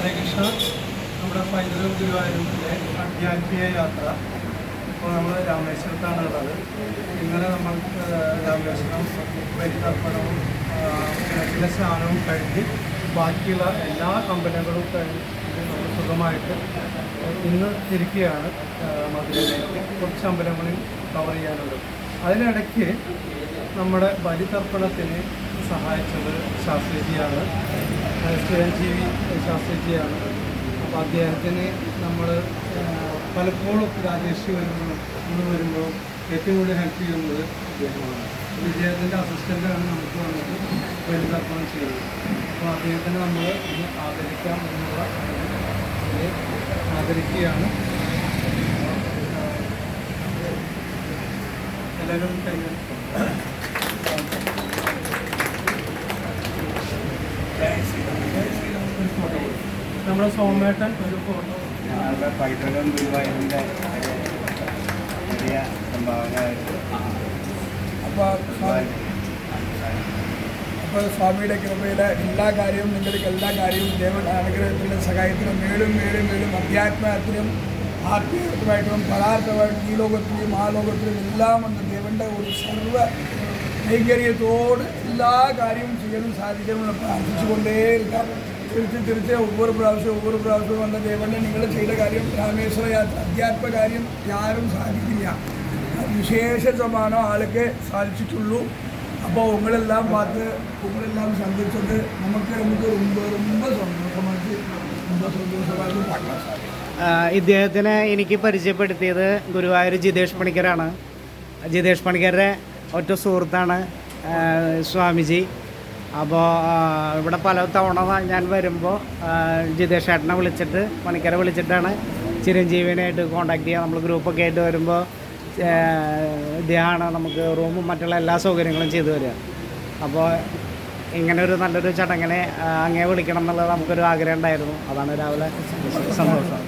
ഹരേ കൃഷ്ണ നമ്മുടെ പൈതൃകം ഗുരുവായൂരിലെ അധ്യാത്മിക യാത്ര. ഇപ്പോൾ നമ്മൾ രാമേശ്വരത്താണ് ഉള്ളത് ഇന്നലെ നമ്മൾ രാമേശ്വരം പരിതർപ്പണവും ചില സ്നാനവും കഴിഞ്ഞ് ബാക്കിയുള്ള എല്ലാ കമ്പനികളും കഴിഞ്ഞ് നമ്മൾ സുഖമായിട്ട് ഇന്ന് തിരിക്കുകയാണ് മധുരയിലേക്ക്. കുറച്ച് അമ്പലങ്ങളിൽ കവർ ചെയ്യാനുള്ളത്. അതിനിടയ്ക്ക് നമ്മുടെ ബലിതർപ്പണത്തിന് സഹായിച്ചത് ശാസ്ത്രിജിയാണ്. ചിരഞ്ജീവി ശാസ്ത്രിജിയാണ്. അപ്പോൾ അദ്ദേഹത്തിന് നമ്മൾ പലപ്പോഴും രാജേഷ് വരുമ്പോൾ വരുമ്പോൾ ഏറ്റവും കൂടുതൽ ഹെൽപ്പ് ചെയ്യുന്നത് അദ്ദേഹമാണ്. വിജയത്തിന്റെ അസിസ്റ്റന്റാണ് നമുക്ക് വന്നിട്ട് വലുതാക്കുകയും ചെയ്യുന്നത്. അപ്പോൾ അദ്ദേഹത്തിന് നമ്മൾ ഇന്ന് ആദരിക്കാം എന്നുള്ള ആദരിക്കുകയാണ്. എല്ലാവരും കൈകൾ ഒരു ഫോട്ടോ നമ്മുടെ സോമേട്ടൻ ഒരു ഫോട്ടോ. പൈതൃകം ഗുരുവായൂരിന്റെ വലിയ സംഭാവനയായിട്ട് അപ്പോൾ അപ്പോൾ സ്വാമിയുടെ കൃപയുടെ എല്ലാ കാര്യവും നിങ്ങൾക്ക് എല്ലാ കാര്യവും ദേവൻ അനുഗ്രഹത്തിന്റെ സഹായത്തിനും മേലും മേലും മേലും അധ്യാത്മത്തിനും ആത്മീയമായിട്ടും പരാർത്ഥമായിട്ടും ഈ ലോകത്തിലും ആ ലോകത്തിലും എല്ലാം ഒന്ന് ദേവന്റെ ഒരു സർവ ഐശ്വര്യത്തോട് എല്ലാ കാര്യവും ചെയ്യാനും സാധിക്കാനും പ്രാർത്ഥിച്ചുകൊണ്ടേയിരിക്കാം തിരിച്ച് തിരിച്ച് ഒവ്വൊരു പ്രാവശ്യം ഒവ്വൊരു പ്രാവശ്യം വന്ന ദേവനെ നിങ്ങൾ ചെയ്ത കാര്യം രാമേശ്വര യാത്ര അധ്യാത്മ കാര്യം ആരും സാധിക്കില്ല. വിശേഷ സമാനം ആളൊക്കെ സാധിച്ചിട്ടുള്ളൂ. അപ്പോൾ ഉങ്ങളെല്ലാം പാത്ത് ഉങ്ങളെല്ലാം സന്ധിച്ചത് നമുക്ക് നമുക്ക് ரொம்ப ரொம்ப സന്തോഷമായിട്ട് ரொம்ப സന്തോഷമായിട്ട് பார்க்கலாம் ഇദ്ദേഹത്തിന് എനിക്ക് പരിചയപ്പെടുത്തിയത് ഗുരുവായൂർ ജിതേഷ് പണിക്കരാണ്. ജിതേഷ് പണിക്കരുടെ ഒറ്റ സുഹൃത്താണ് സ്വാമിജി. അപ്പോൾ ഇവിടെ പല തവണ ഞാൻ വരുമ്പോൾ ജിതേഷ് ഏട്ടനെ വിളിച്ചിട്ട് മണിക്കരെ വിളിച്ചിട്ടാണ് ചിരഞ്ജീവിനായിട്ട് കോണ്ടാക്ട് ചെയ്യുക നമ്മൾ ഗ്രൂപ്പൊക്കെ ആയിട്ട് വരുമ്പോൾ ഇദ്ദേഹമാണ് നമുക്ക് റൂമും മറ്റുള്ള എല്ലാ സൗകര്യങ്ങളും ചെയ്തു തരിക. അപ്പോൾ ഇങ്ങനെ ഒരു നല്ലൊരു ചടങ്ങിനെ അങ്ങേ വിളിക്കണം എന്നുള്ളത് നമുക്കൊരു ആഗ്രഹം ഉണ്ടായിരുന്നു. അതാണ് രാവിലെ സന്തോഷം.